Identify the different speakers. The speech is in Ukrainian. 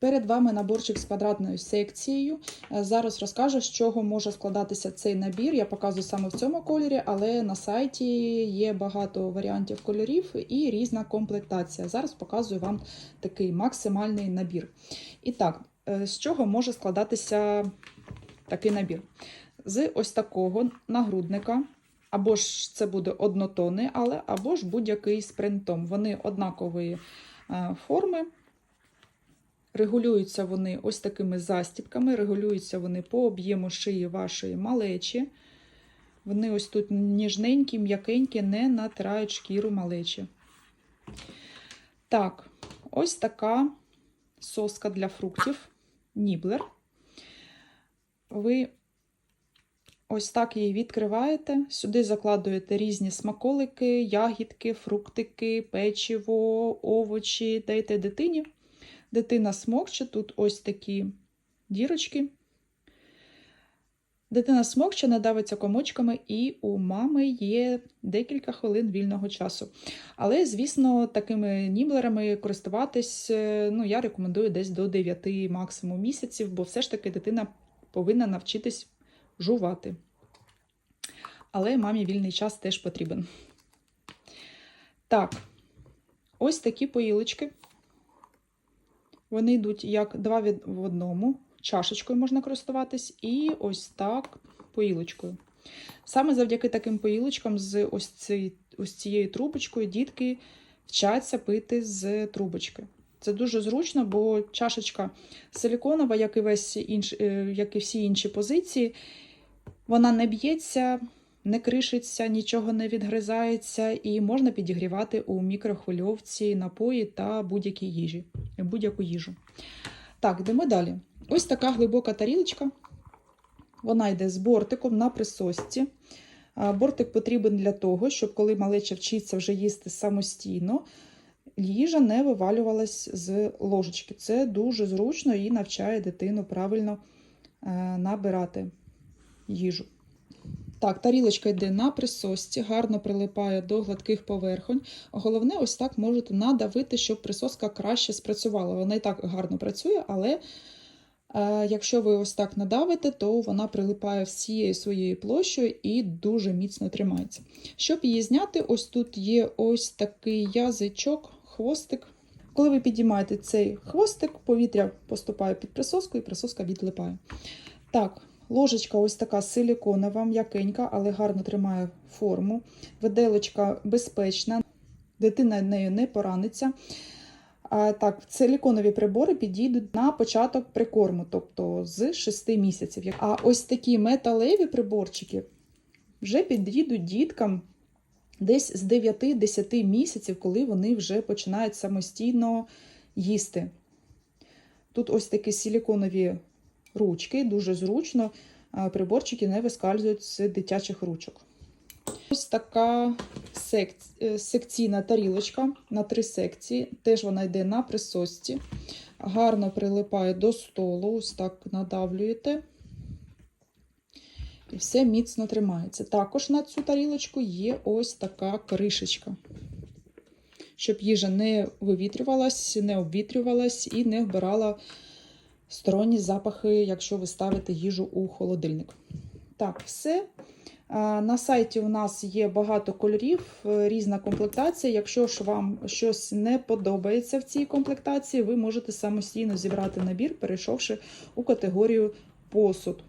Speaker 1: Перед вами наборчик з квадратною секцією. Е, Зараз розкажу, з чого може складатися цей набір. Я показую саме в цьому кольорі, але на сайті є багато варіантів кольорів і різна комплектація. Зараз показую вам такий максимальний набір. І так, е, з чого може складатися такий набір? З ось такого нагрудника. Або ж це буде однотонний, але або ж будь-який з принтом. Вони однакової е, форми. Регулюються вони ось такими застібками, регулюються вони по об'єму шиї вашої малечі. Вони ось тут ніжненькі, м'якенькі, не натирають шкіру малечі. Так, ось така соска для фруктів, ніблер. Ви ось так її відкриваєте. Сюди закладуєте різні смаколики, ягідки, фруктики, печиво, овочі, даєте дитині. Дитина смокче, тут ось такі дірочки. Дитина смокче, не давиться комочками, і у мами є декілька хвилин вільного часу. Але, звісно, такими ніблерами користуватись е, ну, я рекомендую десь до 9 максимум місяців, бо все ж таки дитина повинна навчитись жувати. Але мамі вільний час теж потрібен. Так, ось такі поїлочки. Вони йдуть як два від в одному, чашечкою можна користуватись, і ось так поїлочкою. Саме завдяки таким поїлочкам з ось, ці, ось цією трубочкою дітки вчаться пити з трубочки. Це дуже зручно, бо чашечка силіконова, як і, весь інш, е, як і всі інші позиції, вона не б'ється, не кришиться, нічого не відгризається, і можна підігрівати у мікрохвильовці напої та будь-які їжі, будь-яку їжу. Так, йдемо далі. Ось така глибока тарілочка. Вона йде з бортиком на присосці. Бортик потрібен для того, щоб коли малеча вчиться вже їсти самостійно, їжа не вивалювалась з ложечки. Це дуже зручно і навчає дитину правильно е, набирати їжу. Так, тарілочка йде на присосці, гарно прилипає до гладких поверхонь. Головне, ось так можете надавити, щоб присоска краще спрацювала. Вона і так гарно працює, але е, якщо ви ось так надавите, то вона прилипає всією своєю площею і дуже міцно тримається. Щоб її зняти, ось тут є ось такий язичок, хвостик. Коли ви підіймаєте цей хвостик, повітря поступає під присоску і присоска відлипає. Так, Ложечка ось така силіконова, м'якенька, але гарно тримає форму. Виделочка безпечна, дитина нею не пораниться. Так, Силіконові прибори підійдуть на початок прикорму, тобто з 6 місяців. А ось такі металеві приборчики вже підійдуть діткам десь з 9-10 місяців, коли вони вже починають самостійно їсти. Тут ось такі силіконові ручки, дуже зручно, приборчики не вискальзують з дитячих ручок. Ось така сек... секційна тарілочка на три секції. Теж вона йде на присосці. Гарно прилипає до столу, ось так надавлюєте. І все міцно тримається. Також на цю тарілочку є ось така кришечка, щоб їжа не вивітрювалась, не обвітрювалась і не вбирала сторонні запахи, якщо ви ставите їжу у холодильник. Так, все. На сайті у нас є багато кольорів, е, різна комплектація. Якщо ж вам щось не подобається в цій комплектації, ви можете самостійно зібрати набір, перейшовши у категорію посуд.